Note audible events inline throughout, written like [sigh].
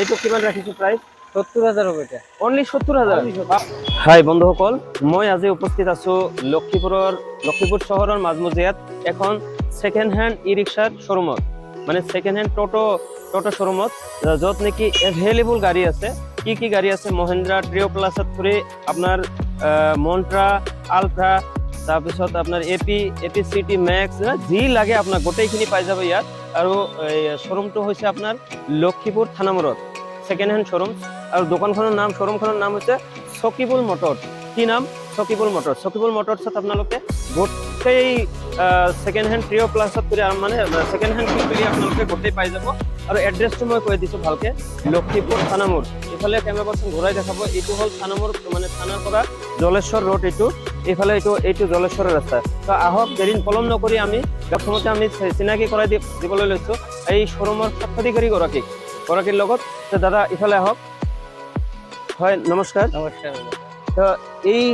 এইটো কিমান ৰাখিছো প্ৰাইচ সত্তৰ হাজাৰ হ'ব এতিয়া অনলি সত্তৰ হাজাৰ হাই বন্ধুসকল মই আজি উপস্থিত আছো লক্ষীপুৰৰ লক্ষীপুৰ চহৰৰ মাজমজিয়াত এখন ছেকেণ্ড হেণ্ড ই ৰিক্সাৰ শ্বৰুমত মানে ছেকেণ্ড হেণ্ড টটো টটো শ্বৰুমত য'ত নেকি এভেইলেবল গাড়ী আছে। কি কি গাড়ী আছে মহেন্দ্ৰা ট্ৰিঅ' প্লাছত ধৰি আপোনাৰ মন্ট্ৰা আল্ট্ৰা তাৰপিছত আপোনাৰ A P A P C T max যি লাগে আপোনাক গোটেইখিনি পাই যাব ইয়াত। আৰু এই শ্বৰুমটো হৈছে আপোনাৰ লক্ষীপুৰ থানামূৰত ছেকেণ্ড হেণ্ড শ্বৰুম আৰু দোকানখনৰ নাম শ্বৰুমখনৰ নাম হৈছে চকিবুল মটৰ কি নাম? চকিবুল মটৰ চকিবুল মটৰ্ছত আপোনালোকে গোটেই ছেকেণ্ড হেণ্ড ট্ৰিঅ' প্লাছত কৰি মানে ছেকেণ্ড হেণ্ড বুলি আপোনালোকে গোটেই পাই যাব। আৰু এড্ৰেছটো মই কৈ দিছোঁ ভালকে। লক্ষীপুৰ থানামূৰ ইফালে কেমেৰা পাৰ্চন ঘূৰাই দেখাব। এইটো হ'ল থানামূৰ মানে থানাৰ পৰা জলেশ্বৰ ৰোড এইটো। এইফালে এইটো এইটো জলেশ্বৰৰ ৰাস্তা। তো আহক দেৰি পলম নকৰি আমি প্ৰথমতে আমি চিনাকি কৰাই দিবলৈ লৈছোঁ। এই শ্বৰুমৰ স্বত্বাধিকাৰী গৰাকীক গৰাকীৰ লগত। তো দাদা ইফালে আহক। হয় নমস্কাৰ নমস্কাৰ তো এই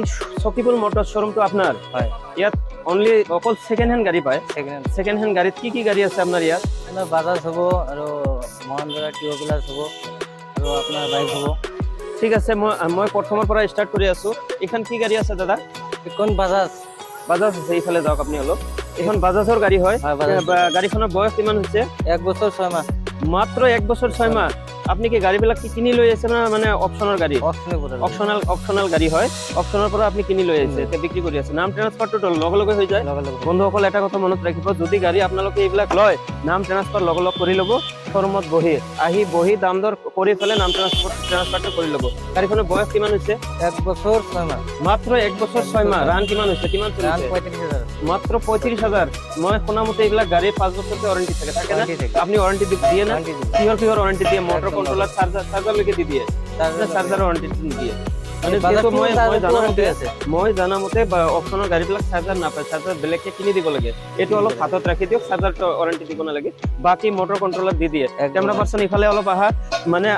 চকিবুল মটৰ শ্বৰুমটো আপোনাৰ হয়। ইয়াত অনলি অকল ছেকেণ্ড হেণ্ড গাড়ী পায়। ছেকেণ্ড ছেকেণ্ড হেণ্ড গাড়ীত কি কি গাড়ী আছে আপোনাৰ ইয়াত? আপোনাৰ বাজাজ হ'ব আৰু মহেন্দ্ৰা টিঅ' প্লাছ হ'ব আৰু আপোনাৰ বাইক হ'ব। ঠিক আছে মই মই প্ৰথমৰ পৰা ষ্টাৰ্ট কৰি আছোঁ। এইখন কি গাড়ী আছে দাদা? এইখন বাজাজ বাজাজ আছে এইফালে যাওক আপুনি অলপ। এইখন বাজাজৰ গাড়ী হয়। গাড়ীখনৰ বয়স কিমান হৈছে? এক বছৰ ছয় মাহ। মাত্ৰ এক বছর ছয় মাস। আপনি কি গাড়ি বিলাক কিনি লৈ আছে না মানে অপশনাল গাড়ি? অপশনাল অপশনাল গাড়ী হয়। অপশনাল পৰা আপুনি কিনি লৈ আছে তে বিক্ৰী কৰি আছে। নাম ট্ৰেন্সফাৰটো লগে লগে হৈ যায়। বন্ধু সকল বন্ধুসকল এটা কথা মনত ৰাখিব যদি গাড়ী আপোনালোকে এইবিলাক লয় নাম ট্ৰান্সফাৰ লগে লগ কৰি ল'ব। শ্বৰুমত বহি আহি বহি দাম দৰ কৰি পেলাই নাম ট্ৰান্সফাৰ ট্ৰান্সফাৰটো কৰি ল'ব। গাড়ীখনৰ বয়স কিমান হৈছে? এক বছৰ ছয় মাহ মাত্ৰ এক বছৰ ছয় মাহ ৰান কিমান হৈছে? কিমান মাত্ৰ পঁয়ত্ৰিশ হাজাৰ। মই শুনা মতে এইবিলাক গাড়ী পাঁচ বছৰতে ৱাৰেণ্টি থাকে। থাকে না। আপনি ৱাৰেণ্টি দিয়ে না। কিহৰ কিহৰ ৱাৰেণ্টি দিয়ে? মটৰ কণ্ট্ৰলাৰ চাৰ্জাৰ চাৰ্জাৰলৈকে দি দিয়ে। চাৰ্জাৰ ৱাৰেণ্টি দিয়ে বাজাজটো যিহেতু মই মই জানা মতে আছে। মই জানা মতে অপশ্যনৰ গাড়ীবিলাক চাৰ্জাৰ নাপায় চাৰ্জাৰ বেলেগকে কিনি দিব লাগে। এইটো অলপ হাতত ৰাখি দিয়ক চাৰ্জাৰটো ৱাৰেণ্টি দিব নালাগে। বাকী মটৰ কণ্ট্ৰলত দি দিয়ে। কেমেৰা পাৰ্চন ইফালে অলপ আহা। মানে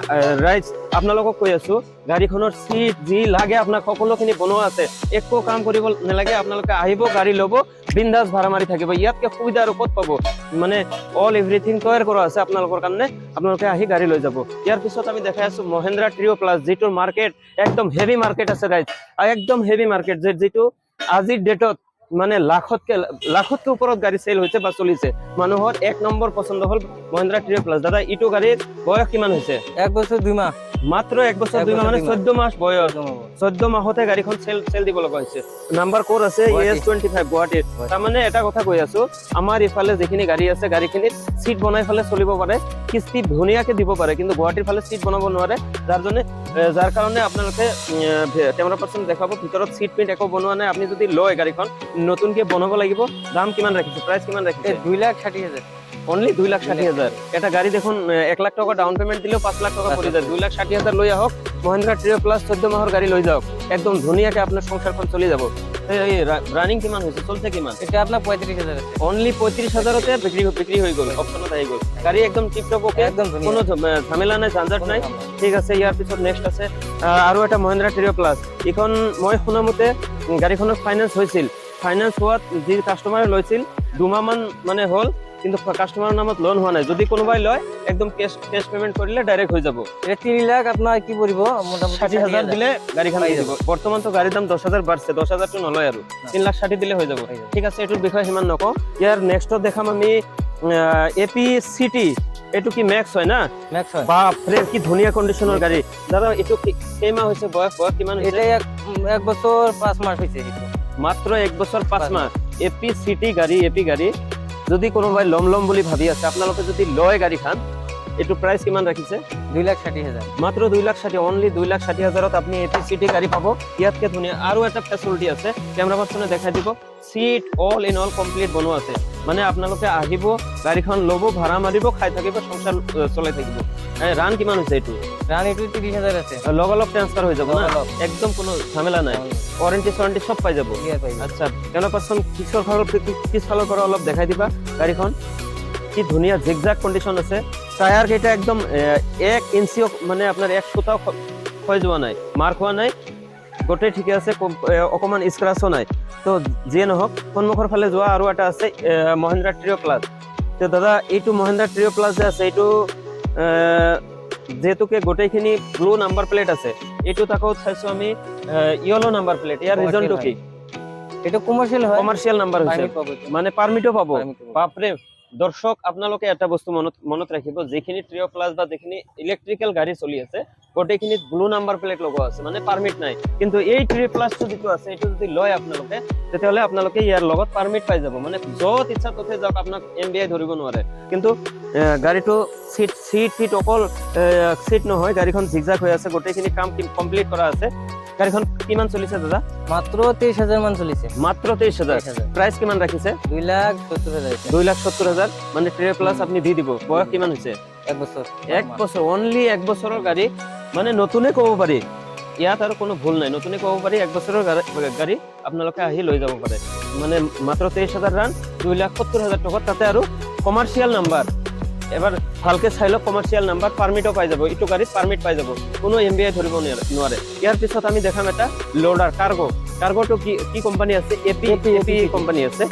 ৰাইজ আপোনালোকক কৈ আছো গাড়ীখনৰ চিট যি লাগে আপোনাক সকলোখিনি বনোৱা আছে। একো কাম কৰিব নালাগে আপোনালোকে আহিব গাড়ী ল'ব। বিন্দাছ ভাড়া মাৰি থাকিব ইয়াতকে সুবিধা আৰু ক'ত পাব? মানে অল এভৰিথিং তৈয়াৰ কৰা আছে আপোনালোকৰ কাৰণে, আপোনালোকে আহি গাড়ী লৈ যাব। ইয়াৰ পিছত আমি দেখাই আছো মহেন্দ্ৰা ট্ৰিঅ' প্লাছ যিটো মাৰ্কেট একদম হেভি মাৰ্কেট আছে ৰাইজ একদম হেভি মাৰ্কেট যে যিটো আজিৰ ডেটত মানে লাখতকে লাখতকে ওপৰত গাড়ী চেল হৈছে বা চলিছে। মানুহৰ এক নম্বৰ পচন্দ হ'ল মহেন্দ্ৰা ট্ৰিঅ' প্লাছ দাদা, ইটো গাড়ীৰ বয়স কিমান হৈছে? এক বছৰ দুই মাহ। মাত্ৰ এক বছৰ দুই বছৰ মানে। চৈধ্য মাহ বয়স। চৈধ্য মাহতে গাড়ীখন চেল চেল দিব লগা হৈছে নাম্বাৰ ক'ত আছে। এছ টুৱেণ্টি ফাইভ গুৱাহাটীত গুৱাহাটী। তাৰমানে এটা কথা কৈ আছো আমাৰ ইফালে যিখিনি গাড়ী আছে গাড়ীখিনিত চিট বনাই ফালে চলিব পাৰে কিস্তি ধুনীয়াকে দিব পাৰে কিন্তু গুৱাহাটীৰ ফালে চিট বনাব নোৱাৰে যাৰ জনে যাৰ কাৰণে আপোনালোকে কেমেৰা পাৰ্চন দেখাব ভিতৰত চিট পিট একো বনোৱা নাই আপুনি যদি লয় গাড়ীখন নতুনকে বনাব লাগিব দাম কিমান ৰাখিছে প্ৰাইচ কিমান ৰাখিছে দুই লাখ ষাঠি হাজাৰ অনলি দুই লাখ ষাঠি হাজাৰ এটা গাড়ী দেখোন এক লাখ টকা ডাউন পেমেণ্ট দিলেও পাঁচ লাখ টকা পৰি যায়। দুই লাখ ষাঠি হাজাৰ লৈ আহক মহেন্দ্ৰা ট্ৰিঅ' প্লাছ চৈধ্য মাহৰ গাড়ী লৈ যাওক একদম ধুনীয়াকে আপোনাৰ সংসাৰখন চলি যাব। ৰানিং কিমান হৈছে চলছে কিমান? এটা আপোনাৰ পঁয়ত্ৰিছ হাজাৰ অনলি পঁয়ত্ৰিশ হাজাৰতে বিক্ৰী বিক্ৰী হৈ গ'ল। অপশ্যনত আহি গ'ল। গাড়ী একদম টিপটপ অকে একদম কোনো ঝামেলা নাই ঝঞ্ঝাট নাই। ঠিক আছে ইয়াৰ পিছত নেক্সট আছে। আৰু এটা মহেন্দ্ৰা ট্ৰিঅ' প্লাছ এইখন মই শুনা মতে উম, গাড়ীখনৰ ফাইনেন্স হৈছিল। ফাইনেন্স হোৱাত যি কাষ্টমাৰে লৈছিল দুমাহমান মানে হ'ল কিন্তু কাষ্টমাৰৰ নামত লোন হোৱা নাই। যদি কোনোবাই লয় একদম কেছ কেছ পেমেণ্ট কৰিলে ডাইৰেক্ট হৈ যাব। এটা তিনি লাখ আপোনাৰ কি পৰিব? মোটামুটি ষাঠি হাজাৰ দিলে গাড়ীখন পাই দি দিব বৰ্তমানতো গাড়ীৰ দাম দহ হাজাৰ বাঢ়ছে। দহ হাজাৰটো নলয় আৰু। তিন লাখ ষাঠি দিলে হৈ যাব। ঠিক আছে এইটোৰ বিষয়ে সিমান নকওঁ। ইয়াৰ নেক্সটত দেখাম আমি এ পি চিটি এইটো কি মেক্স হয় না? মেক্স হয়। বাপৰে কি ধুনীয়া কণ্ডিশ্যনৰ গাড়ী। দাদা এইটো কি- কেইমাহ হৈছে বয়স? বয়স কিমান এটা এক বছৰ পাঁচ মাহ হৈছে সেইটো। মাত্ৰ এক বছৰ পাঁচ পাঁচ মাহ এ পি চিটি গাড়ী এ পি গাড়ী। যদি কোনোবাই ল'ম ল'ম বুলি ভাবি আছে আপোনালোকে যদি লয় গাড়ীখন এইটো প্ৰাইচ কিমান ৰাখিছে? দুই লাখ ষাঠি হাজাৰ। মাত্ৰ দুই লাখ ষাঠি অনলি দুই লাখ ষাঠি হাজাৰত আপুনি এ পি চিটি গাড়ী পাব। ইয়াতকে ধুনীয়া আৰু এটা ফেচিলিটি আছে কেমেৰা পাৰ্চনে দেখাই দিব। Seat all in all complete বনোৱা আছে। মানে আপোনালোকে আহিব গাড়ীখন ল'ব ভাড়া মাৰিব খাই থাকিব সংসাৰ আহ, চলাই থাকিব। ৰান কিমান হৈছে এইটো? ৰাণ এইটো ত্ৰিছ হাজাৰ আছে। লগালগ ট্ৰান্সফাৰ হৈ যাব না? একদম কোনো ঝামেলা নাই। ৱাৰেণ্টি চৱাৰেণ্টি চব পাই যাব। আচ্ছা কেমেৰা পাৰ্চন পিছৰ ফালৰ পিছফালৰ পৰা অলপ দেখাই দিবা গাড়ীখন? কি ধুনীয়া জিগজাগ কণ্ডিশ্যন আছে। টায়াৰ কেইটা একদম এক ইঞ্চিও মানে আপোনাৰ এক ফুটাও ক্ষয় যোৱা নাই মাৰ খোৱা নাই। গোটেই ঠিকে আছে অকণমান স্ক্ৰাচো নাই। তো যিয়ে নহওক সন্মুখৰ ফালে যোৱা আৰু এটা আছে মহেন্দ্ৰা ট্ৰিঅ' প্লাছ তো দাদা এইটো মহেন্দ্ৰা ট্ৰিঅ' প্লাছ যে আছে এইটো যিহেতুকে গোটেইখিনি ব্লু নাম্বাৰ প্লেট আছে এইটো আকৌ চাইছো আমি য়েলো নাম্বাৰ প্লেট Commercial ৰিজনটো হয়। কি? এটা কমার্শিয়াল হয়। Permit পাবো তো। মানে পাৰ্মিটো পাব। বাপৰে দৰ্শক আপোনালোকে এটা বস্তু মনত মনত ৰাখিব যিখিনি ট্ৰিঅ' প্লাছ বা যিখিনি ইলেক্ট্ৰিকেল গাড়ী চলি আছে গোটেইখিনিত ব্লু নাম্বাৰ প্লেট লগোৱা আছে মানে পাৰ্মিট নাই। কিন্তু এই ট্ৰি প্লাছটো যিটো আছে এইটো যদি লয় আপোনালোকে তেতিয়াহ'লে আপোনালোকে ইয়াৰ লগত পাৰ্মিট পাই যাব। মানে য'ত ইচ্ছা ত'তে যাওক আপোনাক এম বি আই ধৰিব নোৱাৰে। কিন্তু গাড়ীটো চিট চিট ফিট অকল চিট নহয় গাড়ীখন জিগজাগ হৈ আছে গোটেইখিনি কাম কমপ্লিট কৰা আছে। গাড়ীখন কিমান চলিছে দাদা? মাত্র তেইশ হাজার মান চলিছে। হাজাৰ। তেইশ হাজার প্ৰাইচ কিমান ৰাখিছে? দুই লাখ সত্তর হাজার দুই লাখ সত্তৰ হাজাৰ। মানে ট্ৰে প্লাছ আপুনি দি দিব। বয়স কিমান হৈছে? এক বছর এক বছৰ অনলি এক বছৰৰ গাড়ী। মানে নতুনে ক'ব পাৰি। ইয়াত আৰু কোনো ভুল নাই। নতুনে ক'ব পাৰি এক বছৰৰ গাড়ী- গাড়ী আপোনালোকে আহি লৈ যাব পাৰে। মানে মাত্ৰ তেইছ হাজাৰ ৰান দুই লাখ সত্তৰ হাজাৰ টকাত তাতে আৰু কমাৰ্চিয়েল নাম্বাৰ এবাৰ ভালকে চাই লওক কমাৰ্চিয়েল নাম্বাৰ পাৰ্মিটো পাই যাব এইটো গাড়ীত পাৰ্মিট পাই যাব কোনো এম বি আই ধৰিব নোৱাৰে- ইয়াৰ পিছত আমি দেখাম এটা লোডাৰ কাৰ্গো কাৰ্গোটো কি কি কোম্পানী আছে? A P A P company আছে।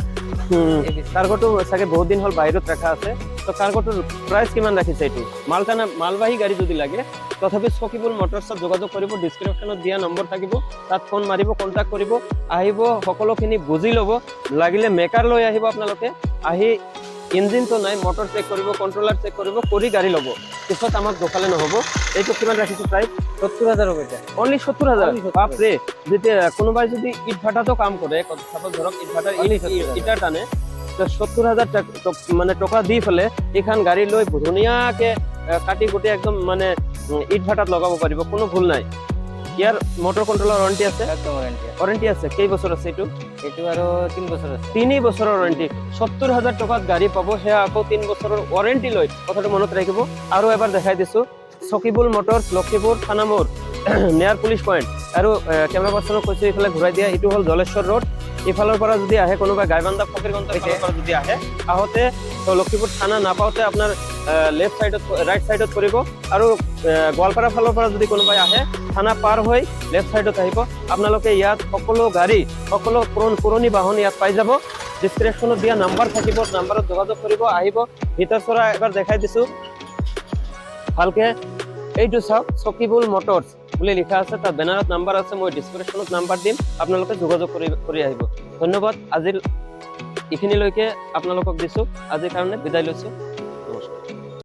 কাৰ্গোটো চাগে বহুত দিন হ'ল বাহিৰত ৰখা আছে। তো কাৰ্গোটোৰ প্ৰাইচ কিমান ৰাখিছে এইটো? মালটানা মালবাহী গাড়ী যদি লাগে তথাপি চকীবুল মটৰ্ছত যোগাযোগ কৰিব ডিছক্ৰিপশ্যনত দিয়া নম্বৰ থাকিব তাত ফোন মাৰিব কণ্টেক্ট কৰিব। আহিব সকলোখিনি বুজি ল'ব। লাগিলে মেকাৰ লৈ আহিব আপোনালোকে। আহি ইঞ্জিনটো নাই মটৰ চেক কৰিব কণ্ট্ৰলাৰ চেক কৰিব কৰি গাড়ী ল'ব। পিছত আমাক দোকালে নহ'ব। এইটো কিমান রাখিছো প্ৰাইচ সত্তর হাজার হবে অনলি সত্তৰ হাজাৰ? Only 70,000 বাপৰে! যেতিয়া কোনোবাই যদি ইট ভাটাতো কাম কৰে চাপোজ ধৰক ইট ভাটাৰ Only ইট 70,000 ইটাৰ টানে তো সত্তৰ হাজাৰ মানে টকা দি পেলাই এইখন গাড়ী লৈ ধুনীয়াকে কাটি কুটি একদম মানে ইট ভাটাত লগাব পাৰিব কোনো ভুল নাই। ইয়াৰ মটৰ কণ্ট্ৰলৰ ৱাৰেণ্টি আছে? একদম ওয়ারেন্টি আছে। কেই বছর আছে এইটো? এইটো আৰু তিন বছর আছে। তিনি বছৰৰ ৱাৰেণ্টি সত্তৰ হাজাৰ টকাত গাড়ী পাব সেয়া আকৌ তিন বছৰৰ ৱাৰেণ্টি লৈ কথাটো মনত ৰাখিব। আৰু এবাৰ দেখাই দিছো। চকীবুল motors Lakhipur থানামোৰ [clears throat] near police point আৰু কেমেৰা পাৰ্চনক কৈছোঁ এইফালে ঘূৰাই দিয়া। এইটো হ'ল জলেশ্বৰ ৰোড ইফালৰ পৰা যদি আহে কোনোবা গাইবান্ধা ফকীৰগঞ্জ ইফালৰ পৰা যদি আহে। আহোঁতে তো লক্ষীপুৰ থানা নাপাওঁতে আপোনাৰ লেফ্ট চাইডত ৰাইট চাইডত পৰিব। আৰু গোৱালপাৰা ফালৰ পৰা যদি কোনোবাই আহে থানা পাৰ হৈ লেফ্ট চাইডত আহিব। আপোনালোকে ইয়াত সকলো গাড়ী সকলো পুৰণ পুৰণি বাহন ইয়াত পাই যাব। ডিছক্ৰিপশ্যনত দিয়া নাম্বাৰ থাকিব নাম্বাৰত যোগাযোগ কৰিব আহিব। ভিতৰ চৰা এবাৰ দেখাই দিছো। ভালকে এইটো চাওক চকীবুল মটৰ্ছ বুলি লিখা আছে, তার বেনাৰত নাম্বাৰ আছে, মই ডিসক্রিপশনত নাম্বাৰ দিম, আপোনালোকে যোগাযোগ কৰি কৰি আহিব। ধন্যবাদ। আজিৰ এইখিনিলৈকে আপোনালোকক দিছোঁ। আজিৰ কাৰণে বিদায় লৈছোঁ।